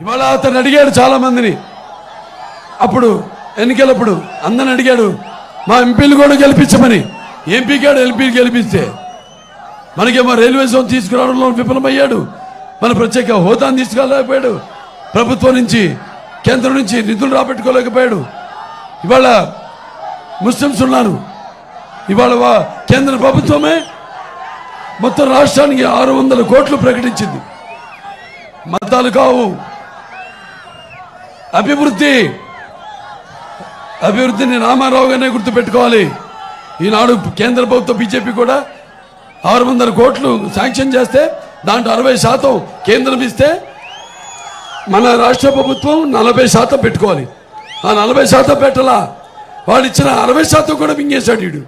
ఇవాళ అతను అడిగాడు చాలా మందిని అప్పుడు ఎన్నికలప్పుడు అందరిని అడిగాడు మా ఎంపీలు కూడా గెలిపించమని. ఎంపీ కాడు ఎంపీలు గెలిపిస్తే మనకేమో రైల్వే జోన్ తీసుకురావడంలో విఫలమయ్యాడు. మన ప్రత్యేక హోదాను తీసుకురాలేకపోయాడు ప్రభుత్వం నుంచి కేంద్రం నుంచి నిధులు రాబెట్టుకోలేకపోయాడు. ఇవాళ ముస్లిమ్స్ ఉన్నారు. ఇవాళ వా- కేంద్ర ప్రభుత్వమే మొత్తం రాష్ట్రానికి ఆరు వందల కోట్లు ప్రకటించింది. మతాలు కావు. అభివృద్ధి. అభివృద్ధిని రామారావు గారినే గుర్తుపెట్టుకోవాలి. ఈనాడు కేంద్ర ప్రభుత్వం బీజేపీ కూడా ఆరు వందల కోట్లు శాంక్షన్ చేస్తే దాంట్లో అరవై శాతం కేంద్రం ఇస్తే మన రాష్ట్ర ప్రభుత్వం నలభై శాతం పెట్టుకోవాలి. ఆ నలభై శాతం పెట్టలా. వాడు ఇచ్చిన అరవై శాతం కూడా మింగేశాడు వీడు.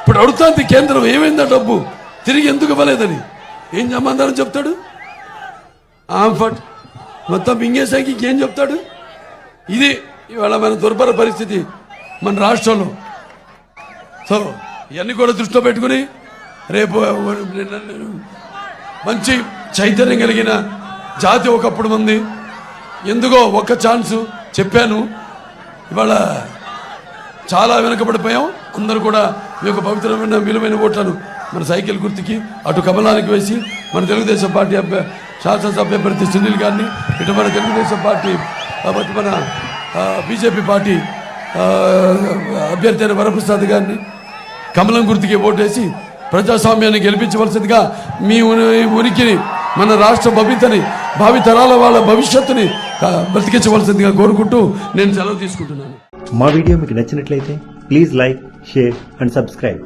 ఇప్పుడు అడుగుతుంది కేంద్రం ఏమైందా డబ్బు? తిరిగి ఎందుకు ఇవ్వలేదని? ఏం సమాధానం చెప్తాడు? ఆంఫట్ మొత్తం మింగేసాకి ఇంకేం చెప్తాడు? ఇది ఇవాళ మన దుర్భర పరిస్థితి మన రాష్ట్రంలో. సో ఇవన్నీ కూడా దృష్టిలో పెట్టుకుని రేపు మంచి చైతన్యం కలిగిన జాతి ఒకప్పుడు ఉంది. ఎందుకో ఒక్క ఛాన్సు చెప్పాను. ఇవాళ చాలా వెనుకబడిపోయాం. అందరూ కూడా ఈ యొక్క పవిత్రమైన విలువైన ఓట్లను మన సైకిల్ గుర్తుకి అటు కమలానికి వేసి మన తెలుగుదేశం పార్టీ అభ్య శాసనసభ అభ్యర్థి సునీల్ గారిని ఇటు మన తెలుగుదేశం పార్టీ కాబట్టి మన బీజేపీ పార్టీ అభ్యర్థి అయిన వరప్రసాద్ గారిని కమలం గుర్తుకి ఓటేసి ప్రజాస్వామ్యాన్ని గెలిపించవలసిందిగా మీ ఉని- ఉనికిని మన రాష్ట్ర భవితని భావితరాల వాళ్ళ భవిష్యత్తుని బ్రతికించవలసిందిగా కోరుకుంటూ నేను సెలవు తీసుకుంటున్నాను. మా వీడియో మీకు నచ్చినట్లయితే please like share and subscribe.